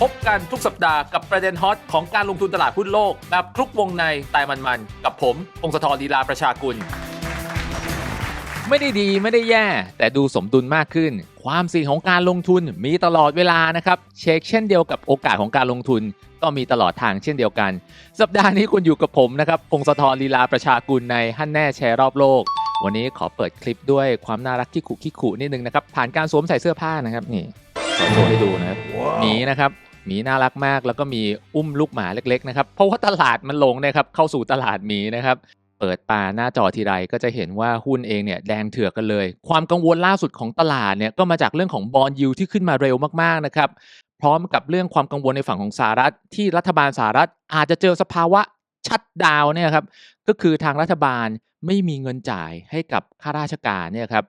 พบกันทุกสัปดาห์กับประเด็นฮอตของการลงทุนตลาดหุ้นโลก แบบคลุกวงในตายมันๆ กับผมพงศธรลีลาประชากุล ไม่ได้ดีไม่ได้แย่ แต่ดูสมดุลมากขึ้น ความเสี่ยงของการลงทุนมีตลอดเวลานะครับเช็คเช่นเดียวกับโอกาสของการลงทุนก็มีตลอดทางเช่นเดียวกัน สัปดาห์นี้คุณอยู่กับผมนะครับพงศธรลีลาประชากุลในฮั่นแน่แชร์รอบโลก วันนี้ขอเปิดคลิปด้วยความน่ารักที่ขุขี้ขุนิดนึงนะครับผ่านการสวมใส่เสื้อผ้านะครับนี่ขอโชว์ให้ดูนะครับหมีนะครับ หมีน่ารักมาก แล้วก็มีอุ้มลูกหมาเล็กๆนะครับ เพราะว่าตลาดมันลงนะครับ เข้าสู่ตลาดหมีนะครับ เปิดปาหน้าจอทีไรก็จะเห็นว่าหุ้นเองเนี่ยแดงเถือกกันเลย ความกังวลล่าสุดของตลาดเนี่ยก็มาจากเรื่องของบอลยูที่ขึ้นมาเร็วมากๆนะครับพร้อมกับเรื่องความกังวลในฝั่งของสหรัฐ ที่รัฐบาลสหรัฐอาจจะเจอสภาวะชัดดาวเนี่ยครับก็คือทางรัฐบาลไม่มีเงินจ่ายให้กับข้าราชการเนี่ยครับ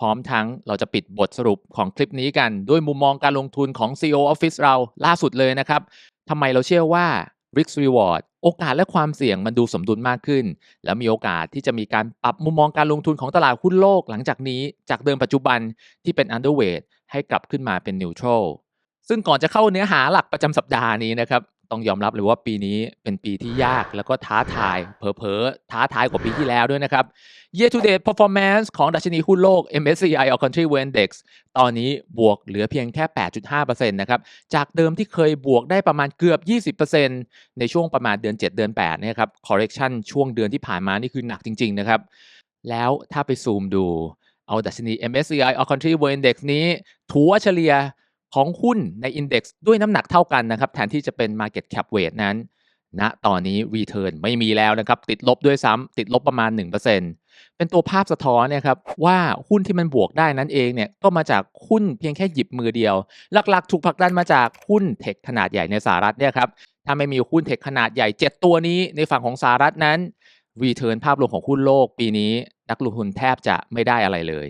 พร้อมทั้งเราจะปิดบทสรุปของคลิปนี้กัน ด้วยมุมมองการลงทุนของ CEO Office เราล่าสุดเลยนะครับทำไมเราเชื่อว่า Risk Reward โอกาสและความเสี่ยงมันดูสมดุลมากขึ้น แล้วมีโอกาสที่จะมีการปรับมุมมองการลงทุนของตลาดหุ้นโลกหลังจากนี้ จากเดิมปัจจุบันที่เป็น underweight ให้กลับขึ้นมาเป็น neutral ซึ่งก่อนจะเข้าเนื้อหาหลักประจำสัปดาห์นี้นะครับ ต้องยอมรับเลยว่าปีนี้เป็นปีที่ยากแล้วก็ท้าทาย เผลอๆ ท้าทายกว่าปีที่แล้วด้วยนะครับ Year to date performance ของดัชนีหุ้นโลก MSCI All Country World Index ตอนนี้บวกเหลือเพียงแค่ 8.5%นะครับ จากเดิมที่เคยบวกได้ประมาณเกือบ 20%ในช่วงประมาณเดือน 7 เดือน8เนี่ยครับ correction ช่วงเดือนที่ผ่านมานี่คือหนักจริง ๆ นะครับ แล้วถ้าไปซูมดูเอาดัชนี MSCI All Country World Index นี้ถัวเฉลี่ย ของหุ้นใน Index ด้วยน้ำหนักเท่ากันนะครับ แทนที่จะเป็น Market Cap Weight นั้นณตอนนี้ Return ไม่มีแล้วนะครับ ติดลบด้วยซ้ำติดลบประมาณ 1%เป็นตัวภาพสะท้อนเนี่ยครับว่าหุ้นที่มันบวกได้นั้นเองเนี่ยก็มาจากหุ้นเพียงแค่หยิบมือเดียว หลักๆ ถูกผลักดันมาจากหุ้นเทคขนาดใหญ่ในสหรัฐเนี่ยครับถ้าไม่มีหุ้นเทคขนาดใหญ่ 7 ตัวนี้ในฝั่งของสหรัฐนั้น Return ภาพรวมของหุ้นโลกปีนี้ นักลงทุนแทบจะไม่ได้อะไรเลย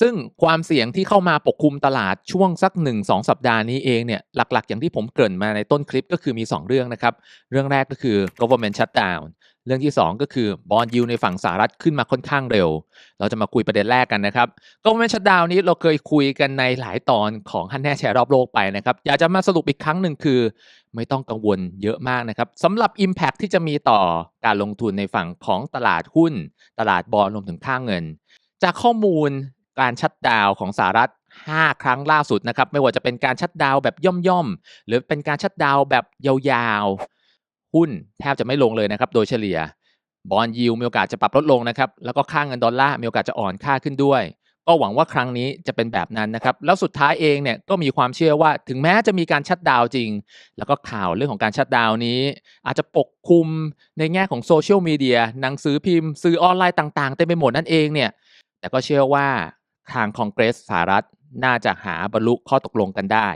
ซึ่งความเสี่ยงที่เข้ามาปกคลุมตลาดช่วงสัก 1-2 สัปดาห์นี้เองเนี่ยหลักๆ อย่างที่ผมเกริ่นมาในต้นคลิปก็คือมี 2 เรื่องนะครับ เรื่องแรกก็คือ government shutdown เรื่องที่ 2 ก็คือบอลยูในฝั่งสหรัฐขึ้นมาค่อนข้างเร็ว เราจะมาคุยประเด็นแรกกันนะครับ government shutdown นี้เราเคยคุยกันในหลายตอนของฮันแน่แชร์รอบโลกไปนะครับ อยากจะมาสรุปอีกครั้งหนึ่งคือ ไม่ต้องกังวลเยอะมากนะครับสำหรับ Impact ที่จะมีต่อการลงทุนในฝั่งของตลาดหุ้น ตลาดบอลรวมถึงค่าเงิน จากข้อมูล การชัดดาวของสหรัฐ 5 ครั้งล่าสุดนะครับ ไม่ว่าจะเป็นการชัดดาวแบบย่อมๆ หรือเป็นการชัดดาวแบบยาวๆ หุ้นแทบจะไม่ลงเลยนะครับ โดยเฉลี่ย บอลยิวมีโอกาสจะปรับลดลงนะครับ แล้วก็ค่าเงินดอลลาร์มีโอกาสจะอ่อนค่าขึ้นด้วย ก็หวังว่าครั้งนี้จะเป็นแบบนั้นนะครับ แล้วสุดท้ายเองเนี่ยก็มีความเชื่อว่าถึงแม้จะมีการชัดดาวจริง แล้วก็ข่าวเรื่องของการชัดดาวน์นี้ อาจจะปกคลุมในแง่ของโซเชียลมีเดียหนังสือพิมพ์ สื่อออนไลน์ต่างๆเต็มไปหมดนั่นเองเนี่ยแต่ก็เชื่อว่า ทางคองเกรสสหรัฐน่าจะหาบรรลุข้อตกลงกันได้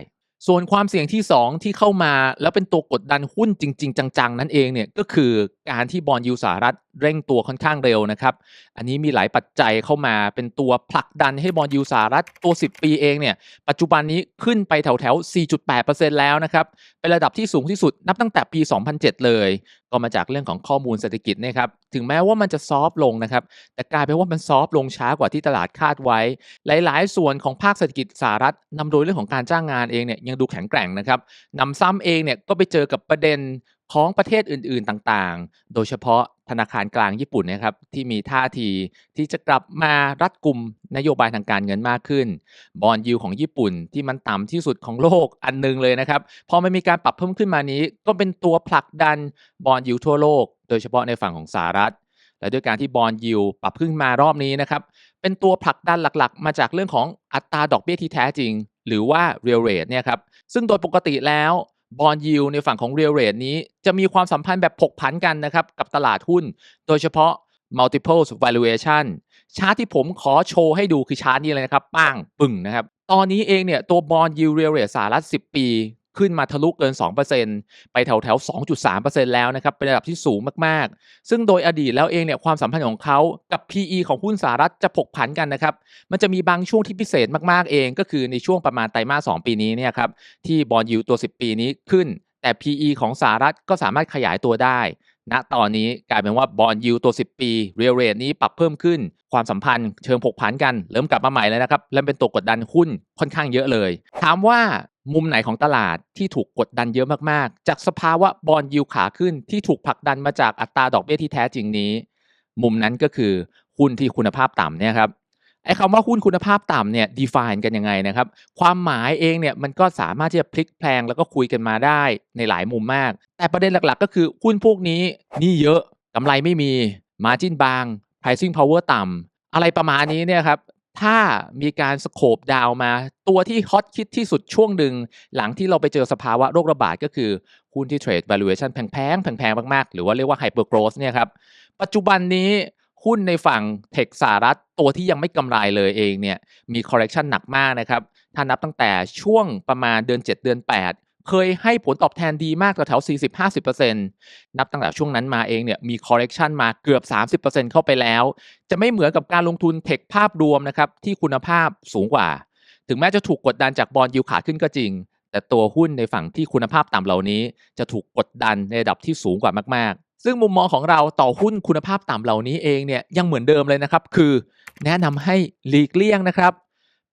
ส่วนความเสี่ยงที่ 2 ที่เข้ามาแล้วเป็นตัวกดดันหุ้นจริง ๆ จัง ๆ นั่นเองเนี่ยก็คือการที่บอลยูสหรัฐเร่งตัวค่อนข้างเร็วนะครับ อันนี้มีหลายปัจจัยเข้ามาเป็นตัวผลักดันให้บอลยูสหรัฐตัว 10 ปีเองเนี่ยปัจจุบันนี้ขึ้นไปแถวแถว 4.8%แล้วนะครับ เป็นระดับที่สูงที่สุดนับตั้งแต่ปี 2007 เลย ก็มาจากเรื่องของข้อมูลเศรษฐกิจนะครับ ถึงแม้ว่ามันจะซอฟลงนะครับ แต่กลายเป็นว่ามันซอฟลงช้ากว่าที่ตลาดคาดไว้ หลาย ๆ ส่วนของภาคเศรษฐกิจสหรัฐนำโดยเรื่องของการจ้างงานเองเนี่ยยังดูแข็งแกร่งนะครับนำซ้ำเองเนี่ยก็ไปเจอกับประเด็น ของประเทศอื่น ๆ ต่างๆ โดยเฉพาะธนาคารกลางญี่ปุ่นนะครับที่มีท่าทีที่จะกลับมารัดกุมนโยบายทางการเงินมากขึ้น บอลยูของญี่ปุ่นที่มันต่ำที่สุดของโลกอันหนึงเลยนะครับ พอมันมีการปรับเพิ่มขึ้นมานี้ ก็เป็นตัวผลักดันบอลยูทั่วโลก โดยเฉพาะในฝั่งของสหรัฐ และด้วยการที่บอลยูปรับขึ้นมารอบนี้นะครับเป็นตัวผลักดันหลักๆ มาจากเรื่องของอัตราดอกเบี้ยที่แท้จริง หรือว่า real rate เนี่ยครับซึ่งโดยปกติแล้ว บอลยูในฝั่งของเรียลเรทนี้ จะมีความสัมพันธ์แบบผกผันกันนะครับ กับตลาดหุ้น โดยเฉพาะ multiple valuation ชาร์ตที่ผมขอโชว์ให้ดูคือชาร์ตนี้เลยนะครับป้างปึ่งนะครับ ตอนนี้เองเนี่ยตัวบอลยูเรียลเรทสหรัฐ 10 ปี ขึ้นมาทะลุเกิน 2%ไปแถวแถว 2.3%แล้วนะครับ เป็นระดับที่สูงมากๆ ซึ่งโดยอดีตแล้วเองเนี่ยความสัมพันธ์ของเขากับ PE ของหุ้นสหรัฐจะผกผันกันนะครับ มันจะมีบางช่วงที่พิเศษมากๆเอง ก็คือในช่วงประมาณไตรมาส 2 ปีนี้เนี่ยครับที่บอลยูตัว 10 ปีนี้ขึ้น แต่ PE ของสหรัฐก็สามารถขยายตัวได้ณตอนนี้กลายเป็นว่าบอลยูตัว 10 ปีเรียลเรทนี้ปรับเพิ่มขึ้น ความสัมพันธ์เชิงผกผันกัน เริ่มกลับมาใหม่เลยนะครับและเป็นตัวกดดันหุ้นค่อนข้างเยอะเลย ถามว่า มุมไหนของตลาดที่ถูกกดดันเยอะมากๆ จากสภาวะบอลยิวขาขึ้นที่ถูกผลักดันมาจากอัตราดอกเบี้ยที่แท้จริงนี้ มุมนั้นก็คือหุ้นที่คุณภาพต่ำเนี่ยครับไอ้คำว่าหุ้นคุณภาพต่ำเนี่ย define กันยังไงนะครับ ความหมายเองเนี่ยมันก็สามารถที่จะพลิกแพลงแล้วก็คุยกันมาได้ในหลายมุมมาก แต่ประเด็นหลักๆ ก็คือหุ้นพวกนี้นี่เยอะกำไรไม่มี margin บาง pricing power ต่ำอะไรประมาณนี้เนี่ยครับ ถ้ามีการสโคบดาวมา ตัวที่ฮอตคิดที่สุดช่วงหนึ่งหลังที่เราไปเจอสภาวะโรคระบาดก็คือหุ้นที่เทรด valuation แพงๆแพงๆมากๆ หรือว่าเรียกว่า hyper growth เนี่ยครับ ปัจจุบันนี้หุ้นในฝั่งเทคสหรัฐตัวที่ยังไม่กำไรเลยเองเนี่ยมี correction หนักมากนะครับ ถ้านับตั้งแต่ช่วงประมาณเดือน 7 เดือน 8 เคยให้ผลตอบแทนดีมากแถวๆ40-50%นับตั้งแต่ช่วงนั้นมาเองเนี่ยมี correction มาเกือบ 30%เข้าไปแล้ว จะไม่เหมือนกับการลงทุนเทคภาพรวมนะครับที่คุณภาพสูงกว่า ถึงแม้จะถูกกดดันจากบอลยูขาขึ้นก็จริง แต่ตัวหุ้นในฝั่งที่คุณภาพต่ำเหล่านี้ จะถูกกดดันในระดับที่สูงกว่ามากๆ ซึ่งมุมมองของเราต่อหุ้นคุณภาพต่ำเหล่านี้เองเนี่ยยังเหมือนเดิมเลยนะครับ คือ แนะนำให้หลีกเลี่ยงนะครับ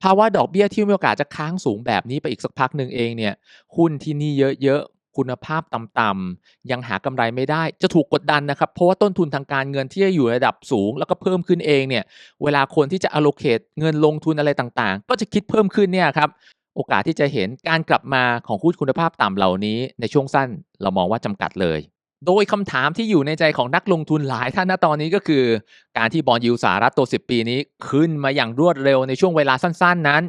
ภาวะดอกเบี้ยที่มีโอกาสจะค้างสูงแบบนี้ไปอีกสักพักหนึ่งเองเนี่ยหุ้นที่นี่เยอะๆ คุณภาพต่ำๆยังหากำไรไม่ได้จะถูกกดดันนะครับ เพราะว่าต้นทุนทางการเงินที่จะอยู่ระดับสูง แล้วก็เพิ่มขึ้นเองเนี่ยเวลาคนที่จะ allocate เงินลงทุนอะไรต่างๆ ก็จะคิดเพิ่มขึ้นเนี่ยครับโอกาสที่จะเห็นการกลับมาของหุ้นคุณภาพต่ำเหล่านี้ในช่วงสั้นเรามองว่าจำกัดเลย โดยคำถามที่อยู่ในใจของนักลงทุนหลายท่านณตอนนี้ก็คือ การที่บอลยูสหรัฐตัว 10 ปีนี้ขึ้นมาอย่างรวดเร็วในช่วงเวลาสั้น ๆ นั้น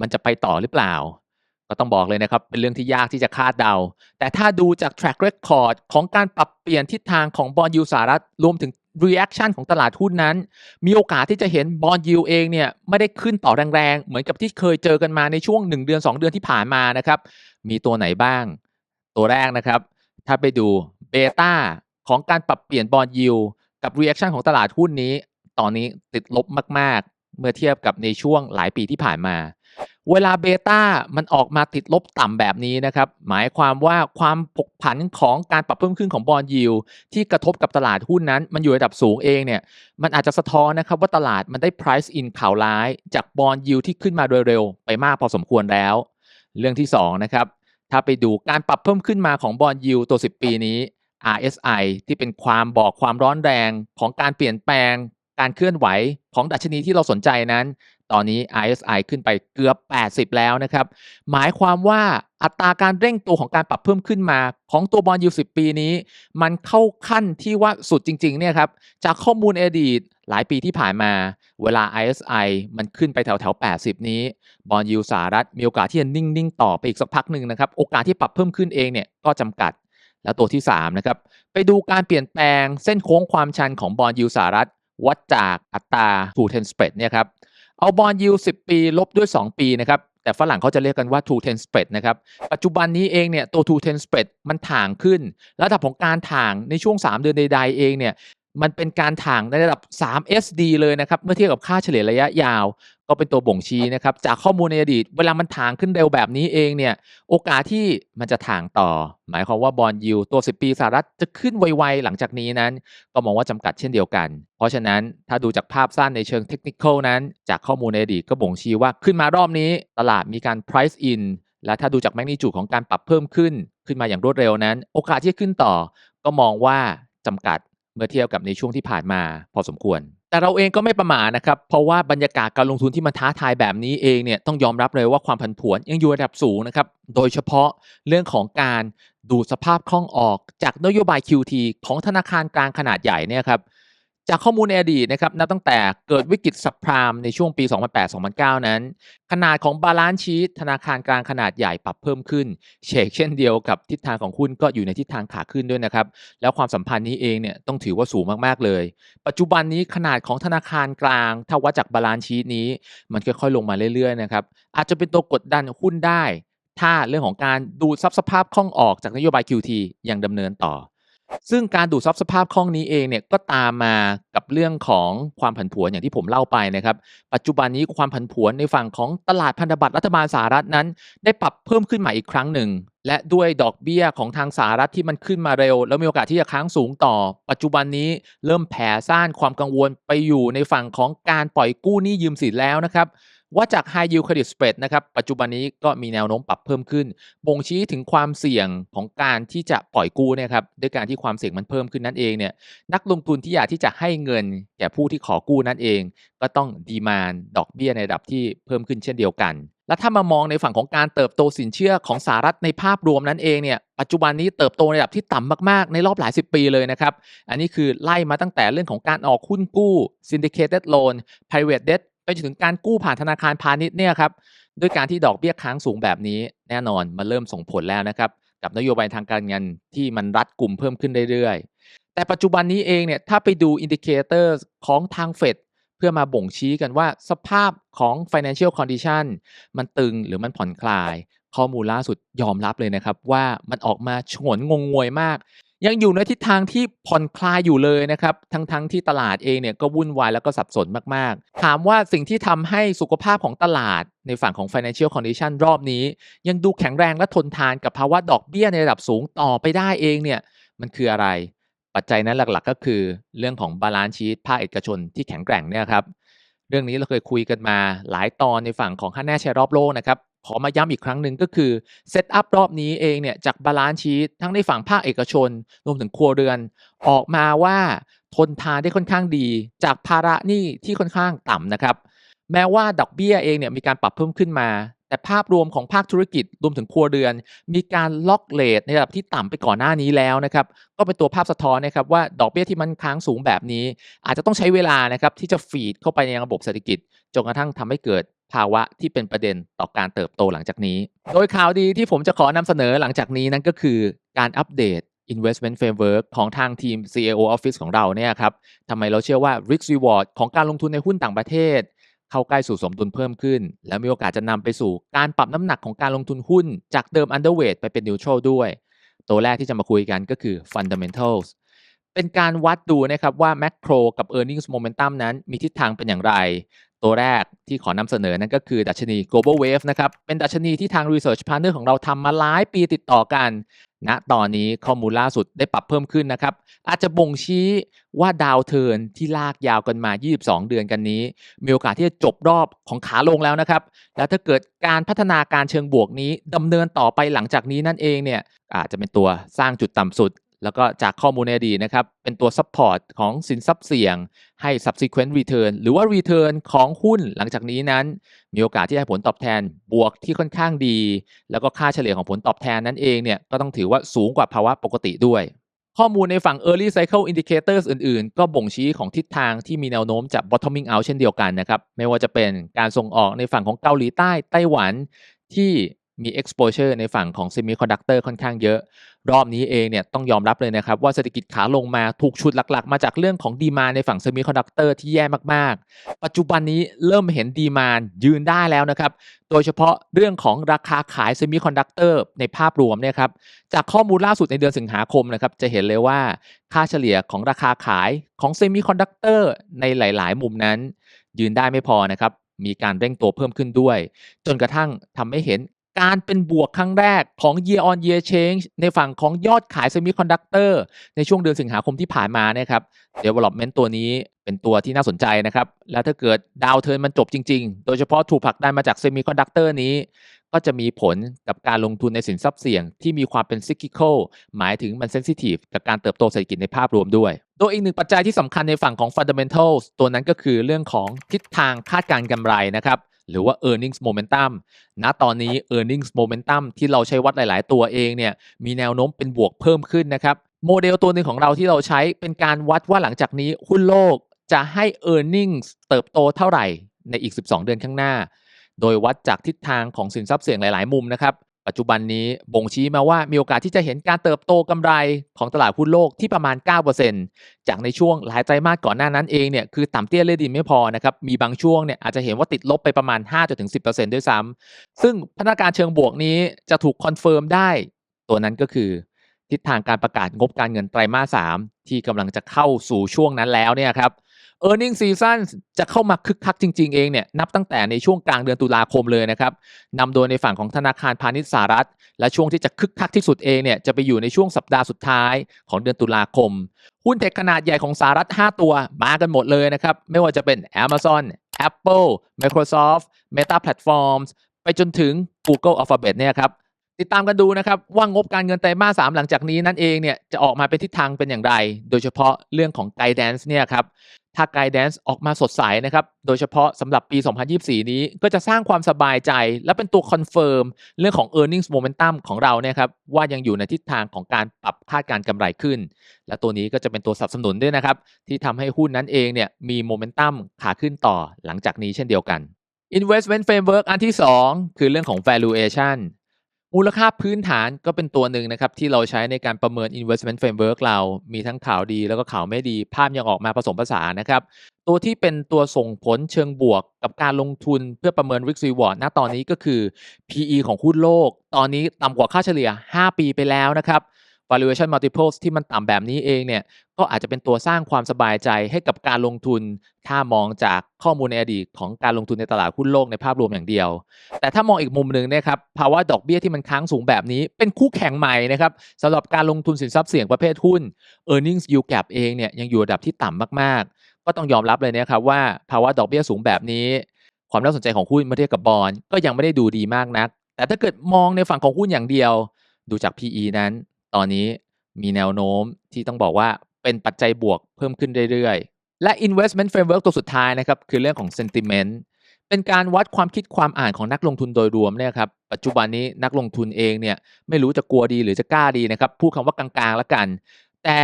มันจะไปต่อหรือเปล่า ก็ต้องบอกเลยนะครับ เป็นเรื่องที่ยากที่จะคาดเดา แต่ถ้าดูจาก track record ของการปรับเปลี่ยนทิศทางของบอลยูสหรัฐรวมถึง reaction ของตลาดหุ้นนั้น มีโอกาสที่จะเห็นบอลยูเองเนี่ยไม่ได้ขึ้นต่อแรงๆ เหมือนกับที่เคยเจอกันมาในช่วง 1 เดือน 2 เดือนที่ผ่านมานะครับ มีตัวไหนบ้าง ตัวแรกนะครับ ถ้าไปดู เบต้าของการปรับเปลี่ยนบอลยูกับ reaction ของตลาดหุ้นนี้ ตอนนี้ติดลบมาก ๆ เมื่อเทียบกับในช่วงหลายปีที่ผ่านมา เวลาเบต้ามันออกมาติดลบต่ำแบบนี้นะครับ หมายความว่าความผกผันของการปรับเพิ่มขึ้นของบอลยิวที่กระทบกับตลาดหุ้นนั้น มันอยู่ระดับสูงเองเนี่ย มันอาจจะสะท้อนนะครับว่าตลาดมันได้ price in ข่าวร้าย จากบอลยิวที่ขึ้นมาโดยเร็วไปมากพอสมควรแล้ว เรื่องที่2นะครับถ้าไปดูการปรับเพิ่มขึ้นมาของบอลยิวตัว 10 ปีนี้ RSI ที่เป็นความบอกความร้อนแรงของการเปลี่ยนแปลง การเคลื่อนไหวของดัชนีที่เราสนใจนั้น ตอนนี้ RSI ขึ้นไปเกือบ 80 แล้วนะครับ หมายความว่าอัตราการเร่งตัวของการปรับเพิ่มขึ้นมา ของตัวบอลยู10ปีนี้ มันเข้าขั้นที่ว่าสุดจริงๆเนี่ยครับจากข้อมูลอดีตหลายปีที่ผ่านมา เวลา ISI มันขึ้นไปแถวๆ80 นี้ บอลยูสหรัฐมีโอกาสที่จะนิ่ง ๆ ต่อไปอีกสักพักหนึ่งนะครับ โอกาสที่ปรับเพิ่มขึ้นเองเนี่ยก็จำกัด แล้วตัวที่3นะครับไปดูการเปลี่ยนแปลงเส้นโค้งความชันของบอลยูสหรัฐ วัดจากอัตราทูเทนสเปดเนี่ยครับเอาบอลยู10 ปีลบด้วย 2 ปีนะครับแต่ฝรั่งเขาจะเรียกกันว่า two ten spread นะครับ ปัจจุบันนี้เองเนี่ยตัว two ten spread มันถ่างขึ้น ระดับของการถ่างในช่วง 3 เดือนใดๆเองเนี่ย มันเป็นการถ่างในระดับ 3 SD เลยนะครับ เมื่อเทียบกับค่าเฉลี่ยระยะยาว ก็เป็นตัวบ่งชี้นะครับ จากข้อมูลในอดีต เวลามันถ่างขึ้นเร็วแบบนี้เองเนี่ย โอกาสที่มันจะถ่างต่อ หมายความว่าบอลยูตัว 10 ปีสหรัฐจะขึ้นไวๆ หลังจากนี้นั้น ก็มองว่าจำกัดเช่นเดียวกัน เพราะฉะนั้นถ้าดูจากภาพสั้นในเชิงเทคนิคนั้น จากข้อมูลในอดีตก็บ่งชี้ว่าขึ้นมารอบนี้ ตลาดมีการ price in และถ้าดูจากแมกนิจูดของการปรับเพิ่มขึ้น ขึ้นมาอย่างรวดเร็วนั้น โอกาสที่จะขึ้นต่อ ก็มองว่าจำกัด เมื่อเทียบกับในช่วงที่ผ่านมาพอสมควร แต่เราเองก็ไม่ประมาทนะครับ เพราะว่าบรรยากาศการลงทุนที่มันท้าทายแบบนี้เองเนี่ยต้องยอมรับเลยว่าความผันผวนยังอยู่ระดับสูงนะครับ โดยเฉพาะเรื่องของการดูสภาพคล่องออกจากนโยบาย QT ของธนาคารกลางขนาดใหญ่เนี่ยครับ จากข้อมูลในอดีตนะครับนับตั้งแต่เกิดวิกฤตซับพรามในช่วงปี 2008-2009 นั้น ขนาดของบาลานซ์ชีตธนาคารกลางขนาดใหญ่ปรับเพิ่มขึ้นเชกเช่นเดียวกับทิศทางของหุ้นก็อยู่ในทิศทางขาขึ้นด้วยนะครับ แล้วความสัมพันธ์นี้เองเนี่ยต้องถือว่าสูงมาก ๆ เลย ปัจจุบันนี้ขนาดของธนาคารกลาง ถ้าวัดจากบาลานซ์ชีตนี้ มันค่อยๆลงมาเรื่อยๆนะครับอาจจะเป็นตัวกดดันหุ้นได้ ถ้าเรื่องของการดูดซับสภาพคล่องออกจากนโยบาย QT ยังดำเนินต่อ ซึ่งการดูดซับสภาพคล่องนี้เองเนี่ยก็ตามมากับเรื่องของความผันผวนอย่างที่ผมเล่าไปนะครับ ปัจจุบันนี้ความผันผวนในฝั่งของตลาดพันธบัตรรัฐบาลสหรัฐนั้น ได้ปรับเพิ่มขึ้นใหมาอีกครั้งหนึ่ง และด้วยดอกเบี้ยของทางสหรัฐที่มันขึ้นมาเร็ว แล้วมีโอกาสที่จะค้างสูงต่อ ปัจจุบันนี้เริ่มแผ่ซ่านความกังวลไปอยู่ในฝั่งของการปล่อยกู้หนี้ยืมสินแล้วนะครับ ว่าจาก High Yield Credit Spread นะครับปัจจุบันนี้ก็มีแนวโน้มปรับเพิ่มขึ้น บ่งชี้ถึงความเสี่ยงของการที่จะปล่อยกู้เนะครับด้วยการที่ความเสี่ยงมันเพิ่มขึ้นนั่นเองเนี่ยนักลงทุนที่อยากที่จะให้เงินแก่ผู้ที่ขอกู้นั่นเอง ก็ต้องดีมานดอกเบี้ยในระดับที่เพิ่มขึ้นเช่นเดียวกันและถ้ามามองในฝั่งของการเติบโตสินเชื่อของสหรัฐในภาพรวมนั้นเองเนี่ยปัจจุบันนี้เติบโตในระดับที่ต่ำมากๆ ในรอบหลายสิบปีเลยนะครับ อันนี้คือไล่มาตั้งแต่เรื่องของการออกหุ้นกู้ syndicated loan private debt ไปจนถึงการกู้ผ่านธนาคารพาณิชย์เนี่ยครับด้วยการที่ดอกเบี้ยค้างสูงแบบนี้ แน่นอนมันเริ่มส่งผลแล้วนะครับ กับนโยบายทางการเงินที่มันรัดกลุ่มเพิ่มขึ้นเรื่อยๆ แต่ปัจจุบันนี้เองเนี่ยถ้าไปดูอินดิเคเตอร์ของทางเฟดเพื่อมาบ่งชี้กันว่าสภาพของ financial condition มันตึงหรือมันผ่อนคลาย ข้อมูลล่าสุดยอมรับเลยนะครับ ว่ามันออกมาฉงนงงงวยมาก ยังอยู่ในทิศทางที่ผ่อนคลายอยู่เลยนะครับทั้งๆทที่ตลาดเองเนี่ยก็วุ่นวายแล้วก็สับสนมากๆ ถามว่าสิ่งที่ทำให้สุขภาพของตลาดในฝั่งของ financial condition รอบนี้ ยังดูแข็งแรงและทนทานกับภาวะดอกเบี้ยในระดับสูงต่อไปได้เองเนี่ยมันคืออะไร ปัจจัยนั้นหลักๆ ก็คือเรื่องของบาลานซ์ชีตภาคเอกชนที่แข็งแกร่งเนี่ยครับเรื่องนี้เราเคยคุยกันมาหลายตอนในฝั่งของค่าแน่แชร์รอบโลกนะครับ ขอมาย้ำอีกครั้งหนึ่งก็คือเซตอัพรอบนี้เองเนี่ยจากบาลานซ์ชีตทั้งในฝั่งภาคเอกชน รวมถึงครัวเรือน ออกมาว่าทนทานได้ค่อนข้างดี จากภาระหนี้ที่ค่อนข้างต่ำนะครับ แม้ว่าดอกเบี้ยเองเนี่ยมีการปรับเพิ่มขึ้นมา แต่ภาพรวมของภาคธุรกิจรวมถึงครัวเรือน มีการล็อกเลทในระดับที่ต่ำไปก่อนหน้านี้แล้วนะครับก็เป็นตัวภาพสะท้อนนะครับว่าดอกเบี้ยที่มันค้างสูงแบบนี้ อาจจะต้องใช้เวลานะครับที่จะฟีดเข้าไปในระบบเศรษฐกิจจนกระทั่งทำให้เกิดภาวะที่เป็นประเด็นต่อการเติบโตหลังจากนี้ โดยข่าวดีที่ผมจะขอนำเสนอหลังจากนี้นั่นก็คือการอัปเดต investment framework ของทางทีม CAO Office ของเราเนี่ยครับทำไมเราเชื่อว่า risk reward ของการลงทุนในหุ้นต่างประเทศ เข้าใกล้สู่สมดุลเพิ่มขึ้น และมีโอกาสจะนำไปสู่การปรับน้ำหนักของการลงทุนหุ้น จากเดิมอันเดอร์เวทไปเป็นนิวโชรด้วย ตัวแรกที่จะมาคุยกันก็คือ fundamentals เป็นการวัดดูนะครับว่า macro กับ earnings momentum นั้นมีทิศทางเป็นอย่างไร ตัวแรกที่ขอนำเสนอนั่นก็คือดัชนี global wave นะครับ เป็นดัชนีที่ทาง research partner ของเราทำมาหลายปีติดต่อกันณตอนนี้ข้อมูลล่าสุดได้ปรับเพิ่มขึ้นนะครับ อาจจะบ่งชี้ว่าดาวเทิร์นที่ลากยาวกันมา 22 เดือนกันนี้ มีโอกาสที่จะจบรอบของขาลงแล้วนะครับ แล้วถ้าเกิดการพัฒนาการเชิงบวกนี้ดำเนินต่อไปหลังจากนี้นั่นเองเนี่ยอาจจะเป็นตัวสร้างจุดต่ำสุด แล้วก็จากข้อมูลในอดีตนะครับ เป็นตัว support ของสินทรัพย์เสี่ยง ให้ subsequent return หรือว่า return ของหุ้นหลังจากนี้นั้น มีโอกาสที่ให้ผลตอบแทนบวกที่ค่อนข้างดี แล้วก็ค่าเฉลี่ยของผลตอบแทนนั้นเองเนี่ยก็ต้องถือว่าสูงกว่าภาวะปกติด้วย ข้อมูลในฝั่ง early cycle indicators อื่นๆ ก็บ่งชี้ของทิศทางที่มีแนวโน้มจะ bottoming out เช่นเดียวกันนะครับไม่ว่าจะเป็นการส่งออกในฝั่งของเกาหลีใต้ไต้หวันที่ มี exposure ในฝั่งของ semiconductor ค่อนข้างเยอะ รอบนี้เองเนี่ยต้องยอมรับเลยนะครับ ว่าเศรษฐกิจขาลงมาถูกชุดหลักๆ มาจากเรื่องของดีมาในฝั่ง semiconductor ที่แย่มากๆ ปัจจุบันนี้เริ่มเห็นดีมายืนได้แล้วนะครับ โดยเฉพาะเรื่องของราคาขาย semiconductor ในภาพรวมเนี่ยครับ จากข้อมูลล่าสุดในเดือนสิงหาคมนะครับ จะเห็นเลยว่าค่าเฉลี่ยของราคาขายของ semiconductor ในหลาย ๆ มุมนั้น ยืนได้ไม่พอนะครับมีการเร่งตัวเพิ่มขึ้นด้วย จนกระทั่งทำให้เห็น การเป็นบวกครั้งแรกของ year on year change ในฝั่งของยอดขาย semiconductor ในช่วงเดือนสิงหาคมที่ผ่านมานะครับ development ตัวนี้เป็นตัวที่น่าสนใจนะครับ แล้วถ้าเกิดดาวเทิร์นมันจบจริง ๆ โดยเฉพาะถูกผลักดันมาจาก semiconductor นี้ ก็จะมีผลกับการลงทุนในสินทรัพย์เสี่ยง ที่มีความเป็น cyclical หมายถึงมัน sensitive กับการเติบโตเศรษฐกิจในภาพรวมด้วย โดยอีกหนึ่งปัจจัยที่สำคัญในฝั่งของ fundamentals ตัวนั้นก็คือเรื่องของทิศทางคาดการณ์กำไรนะครับ หรือว่า earnings momentum ณตอนนี้ earnings momentum ที่เราใช้วัดหลาย ๆ ตัวเองเนี่ยมีแนวโน้มเป็นบวกเพิ่มขึ้นนะครับโมเดลตัวหนึ่งของเราที่เราใช้เป็นการวัดว่าหลังจากนี้หุ้นโลกจะให้ earnings เติบโตเท่าไหร่ในอีก 12 เดือนข้างหน้า โดยวัดจากทิศทางของสินทรัพย์เสี่ยงหลาย ๆ มุมนะครับ ปัจจุบันนี้บ่งชี้มาว่ามีโอกาสที่จะเห็นการเติบโตกำไรของตลาดหุ้นโลกที่ประมาณ 9%จากในช่วงหลายไตรมาสก่อนหน้านั้นเองเนี่ยคือต่ำเตี้ยเลยดินไม่พอนะครับมีบางช่วงเนี่ยอาจจะเห็นว่าติดลบไปประมาณ 5-10%ด้วยซ้ำซึ่งพัฒนาการเชิงบวกนี้จะถูกคอนเฟิร์มได้ ตัวนั้นก็คือ ทิศทางการประกาศงบการเงินไตรมาส 3 ที่กำลังจะเข้าสู่ช่วงนั้นแล้วเนี่ยครับ e a r n i n g season จะเข้ามาคึกคักจริง ๆ เองเนี่ยนับตั้งแต่ในช่วงกลางเดือนตุลาคมเลยนะครับนำโดยในฝั่งของธนาคารพาณิชย์สหรัฐ และช่วงที่จะคึกคักที่สุดเองเนี่ยจะไปอยู่ในช่วงสัปดาห์สุดท้ายของเดือนตุลาคม หุ้นเทคขนาดใหญ่ของสหรัฐ 5 ตัวมากันหมดเลยนะครับไม่ว่าจะเป็น Amazon Apple Microsoft Meta Platforms ไปจนถึง Google Alphabet เนี่ยครับ ติดตามกันดูนะครับ ว่างบการเงินไตรมาส3หลังจากนี้นั่นเองเนี่ยจะออกมาเป็นทิศทางเป็นอย่างไร โดยเฉพาะเรื่องของ Guidance เนี่ยครับถ้า Guidance ออกมาสดใสนะครับ โดยเฉพาะสำหรับปี 2024 นี้ก็จะสร้างความสบายใจ และเป็นตัวคอนเฟิร์มเรื่องของ earnings momentum ของเราเนี่ยครับว่ายังอยู่ในทิศทางของการปรับคาดการกำไรขึ้น และตัวนี้ก็จะเป็นตัวสนับสนุนด้วยนะครับ ที่ทำให้หุ้นนั้นเองเนี่ยมีโมเมนตัมขาขึ้นต่อหลังจากนี้เช่นเดียวกัน Investment Framework อันที่ 2 คือเรื่องของ valuation มูลค่าพื้นฐานก็เป็นตัวหนึ่งนะครับ ที่เราใช้ในการประเมิน investment framework เรา มีทั้งข่าวดีแล้วก็ข่าวไม่ดี ภาพยังออกมาผสมผสานนะครับ ตัวที่เป็นตัวส่งผลเชิงบวกกับการลงทุนเพื่อประเมิน risk reward ณตอนนี้ก็คือ PE ของหุ้นโลก ตอนนี้ต่ำกว่าค่าเฉลี่ย 5 ปีไปแล้วนะครับ valuation multiples ที่มันต่ำแบบนี้เองเนี่ยก็อาจจะเป็นตัวสร้างความสบายใจให้กับการลงทุน ถ้ามองจากข้อมูลในอดีตของการลงทุนในตลาดหุ้นโลกในภาพรวมอย่างเดียว แต่ถ้ามองอีกมุมหนึ่งนะครับภาวะดอกเบี้ยที่มันค้างสูงแบบนี้ เป็นคู่แข่งใหม่นะครับสำหรับการลงทุนสินทรัพย์เสี่ยงประเภทหุ้น e a r n i n g s yield gap เองเนี่ยยังอยู่ระดับที่ต่ำมากๆ ก็ต้องยอมรับเลยนะครับว่าภาวะดอกเบี้ยสูงแบบนี้ ความน่าสนใจของหุ้นเมื่อเทียบกับบอลก็ยังไม่ได้ดูดีมากนัก แต่ถ้าเกิดมองในฝั่งของหุ้นอย่างเดียว ดูจาก PE นั้น ตอนนี้มีแนวโน้มที่ต้องบอกว่าเป็นปัจจัยบวกเพิ่มขึ้นเรื่อยๆ และ investment framework ตัวสุดท้ายนะครับ คือเรื่องของ sentiment เป็นการวัดความคิดความอ่านของนักลงทุนโดยรวมเนี่ยครับปัจจุบันนี้นักลงทุนเองเนี่ยไม่รู้จะกลัวดีหรือจะกล้าดีนะครับพูดคำว่ากลางๆแล้วกัน แต่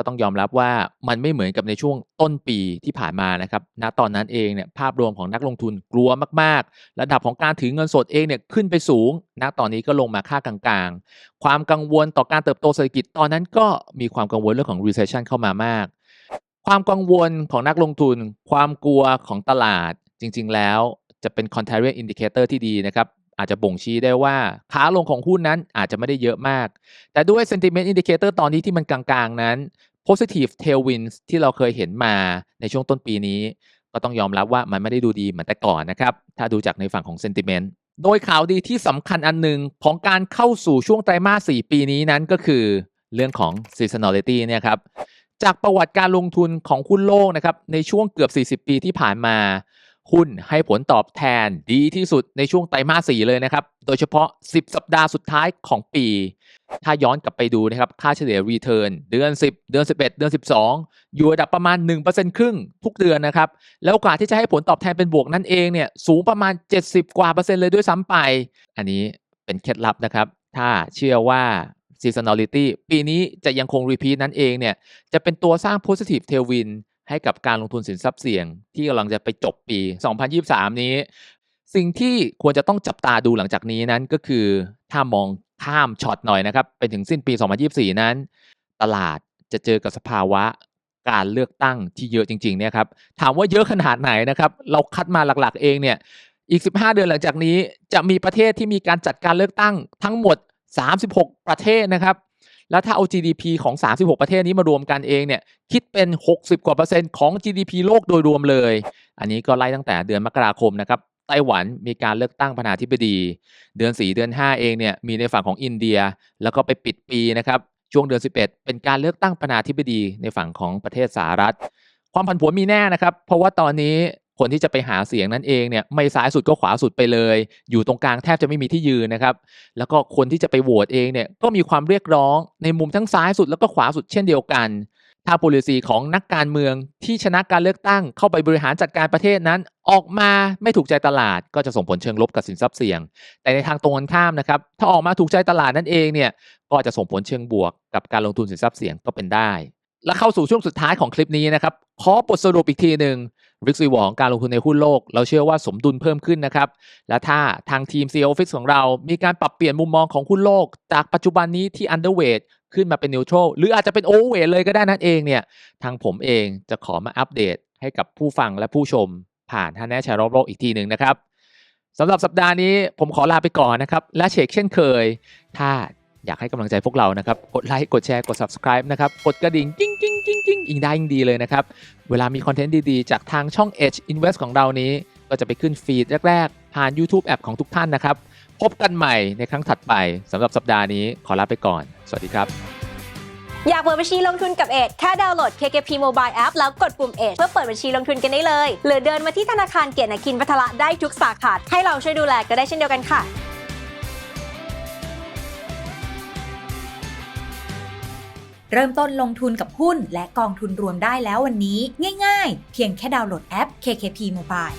ก็ต้องยอมรับว่ามันไม่เหมือนกับในช่วงต้นปีที่ผ่านมานะครับณตอนนั้นเองเนี่ยภาพรวมของนักลงทุนกลัวมากๆ ระดับของการถือเงินสดเองเนี่ยขึ้นไปสูงณตอนนี้ก็ลงมาค่ากลางๆ ความกังวลต่อการเติบโตเศรษฐกิจตอนนั้นก็มีความกังวลเรื่องของ recession เข้ามามาก ความกังวลของนักลงทุน ความกลัวของตลาดจริง ๆ แล้วจะเป็น contrarian indicator ที่ดีนะครับอาจจะบ่งชี้ได้ว่าขาลงของหุ้นนั้นอาจจะไม่ได้เยอะมาก แต่ด้วย sentiment indicator ตอนนี้ที่มันกลางๆ นั้น positive tailwinds ที่เราเคยเห็นมาในช่วงต้นปีนี้ ก็ต้องยอมรับว่ามันไม่ได้ดูดีเหมือนแต่ก่อนนะครับ ถ้าดูจากในฝั่งของ sentiment โดยข่าวดีที่สำคัญอันหนึ่งของการเข้าสู่ช่วงไตรมาส 4 ปีนี้นั้นก็คือเรื่องของ seasonality เนี่ยครับจากประวัติการลงทุนของหุ้นโลกนะครับในช่วงเกือบ 40 ปีที่ผ่านมาหุ้นให้ผลตอบแทนดีที่สุดในช่วงไตรมาส 4 เลยนะครับ โดยเฉพาะ 10 สัปดาห์สุดท้ายของปี ถ้าย้อนกลับไปดูนะครับ ค่าเฉลี่ย return เดือน 10 เดือน 11 เดือน 12 อยู่ระดับประมาณ 1%ครึ่งทุกเดือนนะครับ แล้วโอกาสที่จะให้ผลตอบแทนเป็นบวกนั่นเองเนี่ยสูงประมาณ 70 กว่าเปอร์เซ็นต์เลยด้วยซ้ำไป อันนี้เป็นเคล็ดลับนะครับ ถ้าเชื่อว่า seasonality ปีนี้จะยังคง repeat นั่นเองเนี่ยจะเป็นตัวสร้าง positive tailwind ให้กับการลงทุนสินทรัพย์เสี่ยง ที่กำลังจะไปจบปี 2023 นี้ สิ่งที่ควรจะต้องจับตาดูหลังจากนี้นั้นก็คือ ถ้ามอง ข้ามช็อตหน่อยนะครับ ไปถึงสิ้นปี 2024 นั้น ตลาดจะเจอกับสภาวะการเลือกตั้งที่เยอะจริงๆเนี่ยครับถามว่าเยอะขนาดไหนนะครับ เราคัดมาหลักๆ เองเนี่ยอีก 15 เดือนหลังจากนี้จะมีประเทศที่มีการจัดการเลือกตั้งทั้งหมด 36 ประเทศนะครับ แล้วถ้าเอา GDP ของ 36 ประเทศนี้มารวมกันเองเนี่ยคิดเป็น 60 กว่าเปอร์เซ็นต์ของ GDP โลกโดยรวมเลย อันนี้ก็ไล่ตั้งแต่เดือนมกราคมนะครับ ไต้หวันมีการเลือกตั้งประธานาธิบดี เดือน 4 เดือน 5 เองเนี่ยมีในฝั่งของอินเดีย แล้วก็ไปปิดปีนะครับช่วงเดือน 11 เป็นการเลือกตั้งประธานาธิบดีในฝั่งของประเทศสหรัฐ ความผันผวนมีแน่นะครับ เพราะว่าตอนนี้คนที่จะไปหาเสียงนั่นเองเนี่ยไม่ซ้ายสุดก็ขวาสุดไปเลย อยู่ตรงกลางแทบจะไม่มีที่ยืนนะครับ แล้วก็คนที่จะไปโหวตเองเนี่ยก็มีความเรียกร้องในมุมทั้งซ้ายสุดแล้วก็ขวาสุดเช่นเดียวกัน ถ้า policy ของนักการเมืองที่ชนะการเลือกตั้งเข้าไปบริหารจัดการประเทศนั้นออกมาไม่ถูกใจตลาด ก็จะส่งผลเชิงลบกับสินทรัพย์เสี่ยง แต่ในทางตรงกันข้ามนะครับถ้าออกมาถูกใจตลาดนั่นเองเนี่ยก็จะส่งผลเชิงบวกกับการลงทุนสินทรัพย์เสี่ยงก็เป็นได้ และเข้าสู่ช่วงสุดท้ายของคลิปนี้นะครับขอบทสรุปอีกทีหนึ่งริกซีวของการลงทุนในหุ้นโลก เราเชื่อว่าสมดุลเพิ่มขึ้นนะครับ และถ้าทางทีม CEO Office ของเรา มีการปรับเปลี่ยนมุมมองของหุ้นโลก จากปัจจุบันนี้ที่ underweight ขึ้นมาเป็น neutral หรืออาจจะเป็น overweight เลยก็ได้นั่นเองเนี่ย ทางผมเองจะขอมาอัปเดตให้กับผู้ฟังและผู้ชมผ่านท่านแนชร์รอบโลกอีกทีหนึ่งนะครับสำหรับสัปดาห์นี้ผมขอลาไปก่อนนะครับ และเช็คเช่นเคย ถ้าอยากให้กำลังใจพวกเรานะครับ กดไลค์ กดแชร์ กด subscribe นะครับ กดกระดิ่งกิ้งกิ้งกิ้งกิ้งอิงได้ยิ่งดีเลยนะครับ เวลามีคอนเทนต์ดีๆ จากทางช่อง Edge Invest ของเรานี้ ก็จะไปขึ้นฟีดแรก ๆ ผ่าน YouTube แอปของทุกท่านนะครับ พบกันใหม่ในครั้งถัดไปสำหรับสัปดาห์นี้ขอลาไปก่อน สวัสดีครับ อยากเปิดบัญชีลงทุนกับเอ็ดแค่ดาวน์โหลด KKP Mobile App แล้วกดปุ่มเอ็ดเพื่อเปิดบัญชีลงทุนกันได้เลย หรือเดินมาที่ธนาคารเกียรตินาคินพัทละได้ทุกสาขาให้เราช่วยดูแลก็ได้เช่นเดียวกันค่ะเริ่มต้นลงทุนกับหุ้นและกองทุนรวมได้แล้ววันนี้ ง่ายๆ เพียงแค่ดาวน์โหลดแอป KKP Mobile